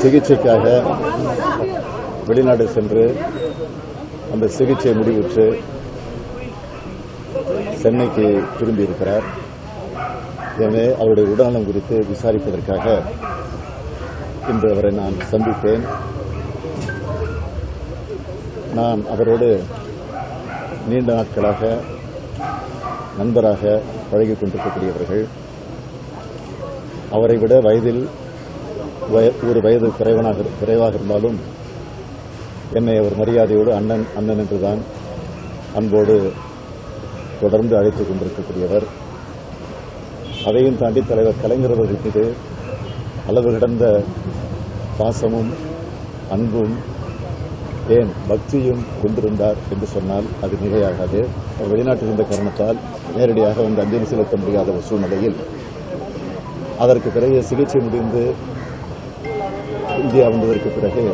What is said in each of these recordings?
சிகிச்சைக்காக வெளிநாடு சென்று அந்த சிகிச்சை முடிவுற்று சென்னைக்கு திரும்பி இருக்கிறார் எனவே அவருடைய உடல்நலம் குறித்து விசாரிப்பதற்காக இன்று அவரை நான் சந்தித்தேன். நான் அவரோடு நீண்ட நாட்களாக நண்பராக பழகிக் கொண்டிருக்கக்கூடியவர்கள். அவரை விட வயதில் ஒரு வயது குறைவனாக குறைவாக இருந்தாலும் என்னை அவர் மரியாதையோடு அண்ணன் அண்ணன் என்றுதான் அன்போடு தொடர்ந்து அழைத்துக் கொண்டிருக்கக்கூடியவர். அதையும் தாண்டி தலைவர் கலைஞர் அவர்கள் மீது அளவு கடந்த பாசமும் அன்பும் ஏன் பக்தியும் கொண்டிருந்தார் என்று சொன்னால் அது மிகையாகாது அவர் வெளிநாட்டில் இருந்த காரணத்தால் நேரடியாக வந்து அஞ்சலி செலுத்த முடியாத ஒரு சூழ்நிலையில் அதற்கு பிறகு சிகிச்சை முடிந்து இந்தியா வந்ததற்கு பிறகு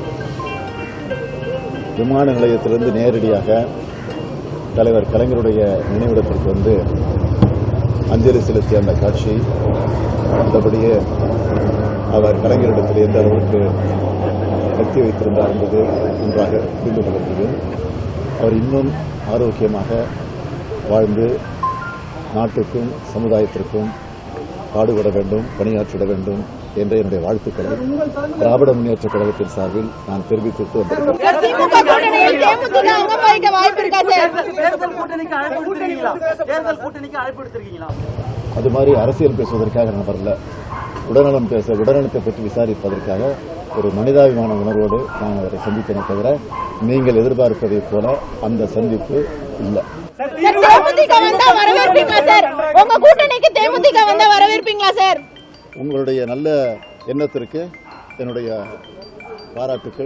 விமான நிலையத்திலிருந்து நேரடியாக தலைவர் கலைஞருடைய நினைவிடத்திற்கு வந்து அஞ்சலி செலுத்திய அந்த காட்சி மற்றபடியே அவர் கலைஞரிடத்தில் எந்த அளவுக்கு சக்தி வைத்திருந்தார் என்பது ஒன்றாக புரிந்து கொள்ள அவர் இன்னும் ஆரோக்கியமாக வாழ்ந்து நாட்டுக்கும் சமுதாயத்திற்கும் பாடுபட வேண்டும் பணியாற்றிட வேண்டும் என்ற என்னுடைய வாழ்த்துக்களை திராவிட முன்னேற்ற கழகத்தின் சார்பில் நான் தெரிவித்துட்டு வந்திருக்கிறேன் அது மாதிரி அரசியல் பேசுவதற்காக நான் வரல உடல்நலம் பேச உடல்நலத்தை பற்றி விசாரிப்பதற்காக ஒரு மனிதாபிமான உணர்வோடு நான் அவரை சந்தித்தேனே தவிர நீங்கள் எதிர்பார்ப்பதை போல அந்த சந்திப்பு இல்லை. தேமுதிக வந்தா வரவேற்பீங்களா சார்? உங்க கூட்டணிக்கு தேமுதிக வந்தா வரவேற்பீங்களா சார்? உங்களுடைய நல்ல எண்ணத்திற்கு என்னுடைய பாராட்டுக்கள்.